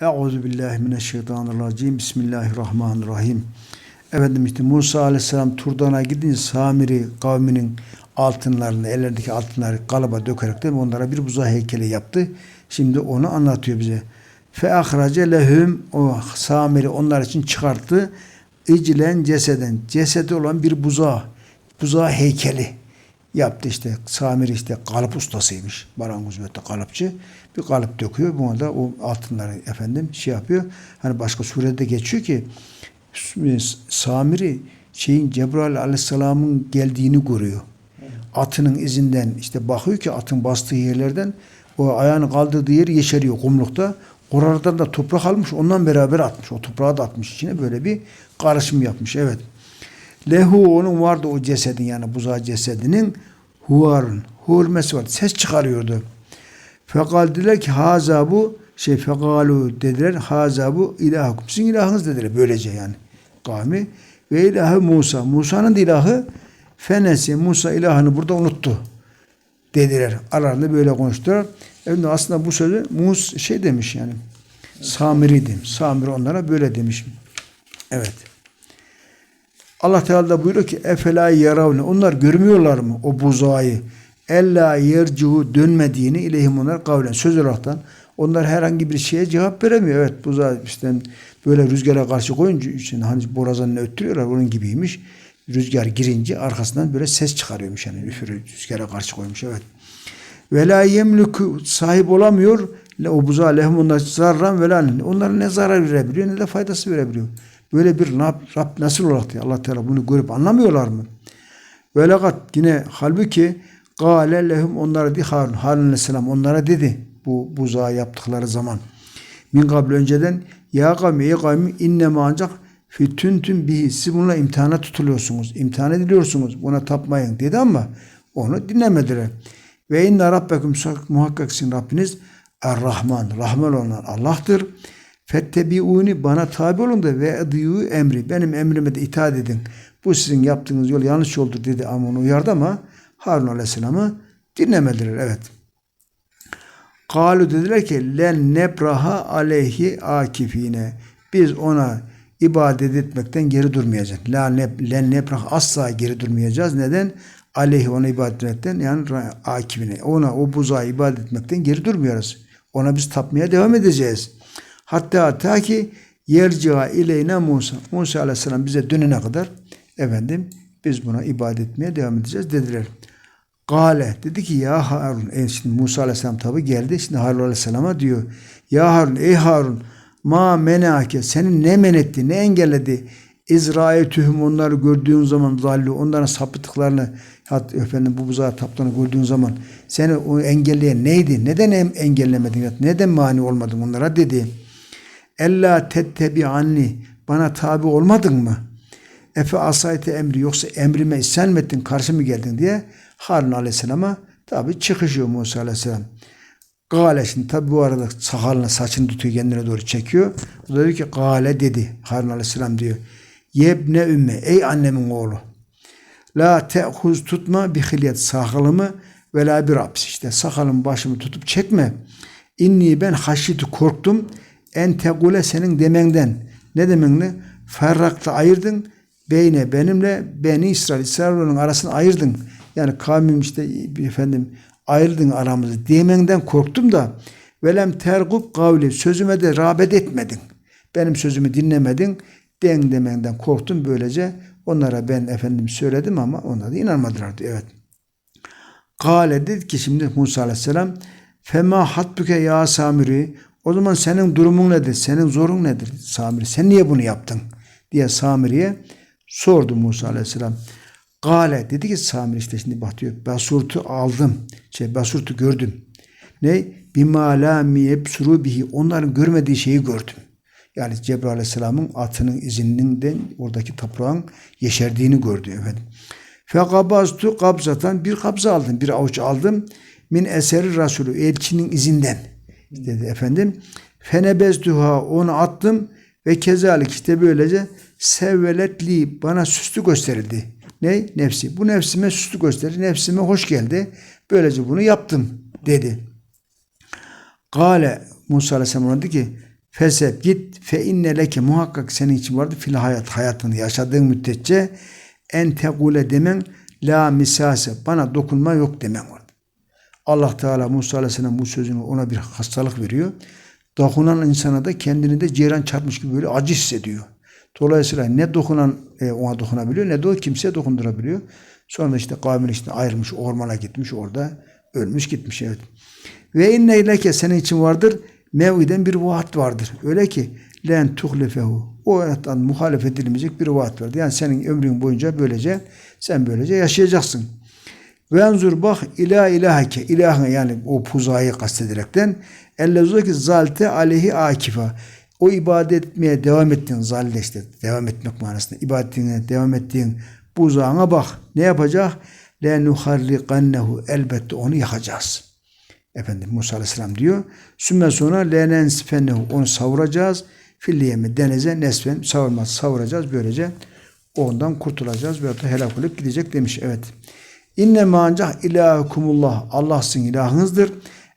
Euzu billahi mineşşeytanirracim. Bismillahirrahmanirrahim. Efendim işte Musa aleyhisselam Turdan'a gidince Samiri kavminin altınlarını, ellerindeki altınları kalıba dökerek de onlara bir buza heykeli yaptı. Şimdi onu anlatıyor bize. Fe ahrace lehum o Samiri onlar için çıkarttı. İcilen ceseden. Cesedi olan bir buza. Buza heykeli yaptı işte. Samiri işte kalıp ustasıymış. Marangoz ve de kalıpçı. Bir kalıp döküyor. Buna da o altınları efendim şey yapıyor. Hani başka surede geçiyor ki Samiri şeyin Cebrail aleyhisselamın geldiğini görüyor. Atının izinden işte bakıyor ki atın bastığı yerlerden o ayağını kaldırdığı yer yeşeriyor kumlukta. Oralardan da toprak almış ondan beraber atmış. O toprağı da atmış içine böyle bir karışım yapmış. Evet. Lehu onun vardı o cesedin yani buzağı cesedinin huvarın hurmesi var. Ses çıkarıyordu. Fekal dediler ki haza bu şey fekalu dediler haza bu ilahakum. Sizin ilahınız dediler böylece yani kavmi. Ve ilahı Musa. Musa'nın ilahı fenesi. Musa ilahını burada unuttu dediler. Aralarında böyle konuştular. Evet, aslında bu sözü Mus şey demiş yani. Samiri demiş. Samiri onlara böyle demiş. Evet. Allah Teala da buyuruyor ki efela yaravne onlar görmüyorlar mı o buzağı ella yercihu dönmediğini ileyhim onlar kavlen söz olaraktan onlar herhangi bir şeye cevap veremiyor. Evet buzağı işte böyle rüzgara karşı koyunca için hani borazanını öttürüyorlar onun gibiymiş. Rüzgar girince arkasından böyle ses çıkarıyormuş yani üfürü rüzgara karşı koymuş evet. Ve la yemliku sahip olamıyor o buzağı lehum onlar zarran ve la onlara ne zarar verebiliyor ne de faydası verebiliyor. Böyle bir Rab, Rab nasıl olarak diye Allah Teala bunu görüp anlamıyorlar mı? Ve lakat yine halbuki gâle lehum onlara di Harun. Harun aleyhisselam onlara dedi bu buzağı yaptıkları zaman. Min kabl önceden ya kavmi ey kavmi innema ancak fütüntüm bihi siz bununla imtihana tutuluyorsunuz. imtihan ediliyorsunuz. Buna tapmayın dedi ama onu dinlemediler. Ve inne rabbekum muhakkak sizin Rabbiniz Er-Rahman. Rahman olan Allah'tır. Fettebiuni bana tabi olun da ve ediyu emri. Benim emrime de itaat edin. Bu sizin yaptığınız yol yanlış yoldur dedi ama onu uyardı ama Harun Aleyhisselam'ı dinlemediler. Evet. Kalu dediler ki len nebraha aleyhi akifine. Biz ona ibadet etmekten geri durmayacağız. La ne, len nebrah asla geri durmayacağız. Neden? Aleyhi ona ibadet etmekten yani akifine. Ona o buzağı ibadet etmekten geri durmuyoruz. Ona biz tapmaya devam edeceğiz. Hatta ta ki yerciğa ileyne Musa. Musa aleyhisselam bize dönene kadar efendim biz buna ibadet etmeye devam edeceğiz dediler. Gale dedi ki ya Harun. E şimdi Musa aleyhisselam tabi geldi. Şimdi Harun aleyhisselama diyor. Ya Harun ey Harun ma menake senin ne men etti ne engelledi İzrail tühüm onları gördüğün zaman zallu onların sapıttıklarını efendim bu buzağı taptığını gördüğün zaman seni o engelleyen neydi? Neden engellemedin? Neden mani olmadın onlara dedi. Ella tettebi anni bana tabi olmadın mı? Efe asayte emri yoksa emrime isyan mı ettin karşı mı geldin diye Harun aleyhisselama tabi çıkışıyor Musa aleyhisselam. Gale şimdi tabi bu arada sakalını saçını tutuyor kendine doğru çekiyor. O da diyor ki Gale dedi Harun aleyhisselam diyor. Yebne ümme ey annemin oğlu. La te'huz tutma bi hilyet sakalımı ve la bir hapsi işte sakalımı başımı tutup çekme. İnni ben haşitu korktum en tegule senin demenden. Ne demenle? Ferrakta ayırdın. Beyne benimle beni İsrail. İsrailoğlu'nun arasını ayırdın. Yani kavmim işte efendim ayırdın aramızı demenden korktum da velem tergub kavli sözüme de rağbet etmedin. Benim sözümü dinlemedin. Den demenden korktum böylece onlara ben efendim söyledim ama onlar da inanmadılar diyor. Evet. Kale dedi ki şimdi Musa aleyhisselam Fema hatbuke ya Samiri o zaman senin durumun nedir? Senin zorun nedir Samiri? Sen niye bunu yaptın? diye Samiri'ye sordu Musa Aleyhisselam. Gale dedi ki Samiri işte şimdi bak diyor. Basurtu aldım. Şey basurtu gördüm. Ne? Bima la miyebsuru bihi. Onların görmediği şeyi gördüm. Yani Cebrail Aleyhisselam'ın atının izinden oradaki toprağın yeşerdiğini gördü efendim. Fekabaztu kabzatan bir kabza aldım. Bir avuç aldım. Min eseri Resulü elçinin izinden dedi efendim. Fenebezduha onu attım ve kezalik işte böylece sevveletli bana süslü gösterildi. Ne? Nefsi. Bu nefsime süslü gösterdi. Nefsime hoş geldi. Böylece bunu yaptım dedi. Kale Musa Aleyhisselam dedi ki Fesep git fe inne leke muhakkak senin için vardı fil hayat hayatını yaşadığın müddetçe en tegule demen la misase bana dokunma yok demen vardı. Allah Teala Musa Aleyhisselam bu sözünü ona bir hastalık veriyor. Dokunan insana da kendini de ceyran çarpmış gibi böyle acı hissediyor. Dolayısıyla ne dokunan e, ona dokunabiliyor ne de o kimseye dokundurabiliyor. Sonra işte kavmini işte ayrılmış ormana gitmiş orada ölmüş gitmiş evet. Ve inne ileke senin için vardır mev'iden bir vaat vardır. Öyle ki len tuhlifehu. O vaattan muhalefet edilmeyecek bir vaat vardır. Yani senin ömrün boyunca böylece sen böylece yaşayacaksın. Ve enzur bak ila ilahike ilahına yani o puzayı kastederekten ellezeki zalte aleyhi akifa o ibadet etmeye devam ettiğin zalde işte devam etmek manasında ibadetine devam ettiğin buzağına bak ne yapacak? Le nuharriqannehu elbette onu yakacağız. Efendim Musa Aleyhisselam diyor. Sümme sonra lenensfennehu onu savuracağız. Filliyemi denize nesfen savurmaz savuracağız. Böylece ondan kurtulacağız veyahut da helak olup gidecek demiş. Evet. İnne ancak ilahukumullah. Allah sizin ilahınızdır.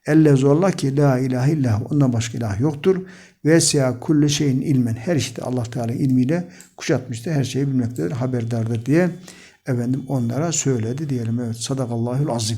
Elle zorla ki la ilahe illallah. Ondan başka ilah yoktur. Ve siyah kulli şeyin ilmen. Her işte Allah Teala ilmiyle kuşatmıştır. Her şeyi bilmektedir. Haberdardır diye efendim onlara söyledi diyelim. Evet. Sadakallahul azim.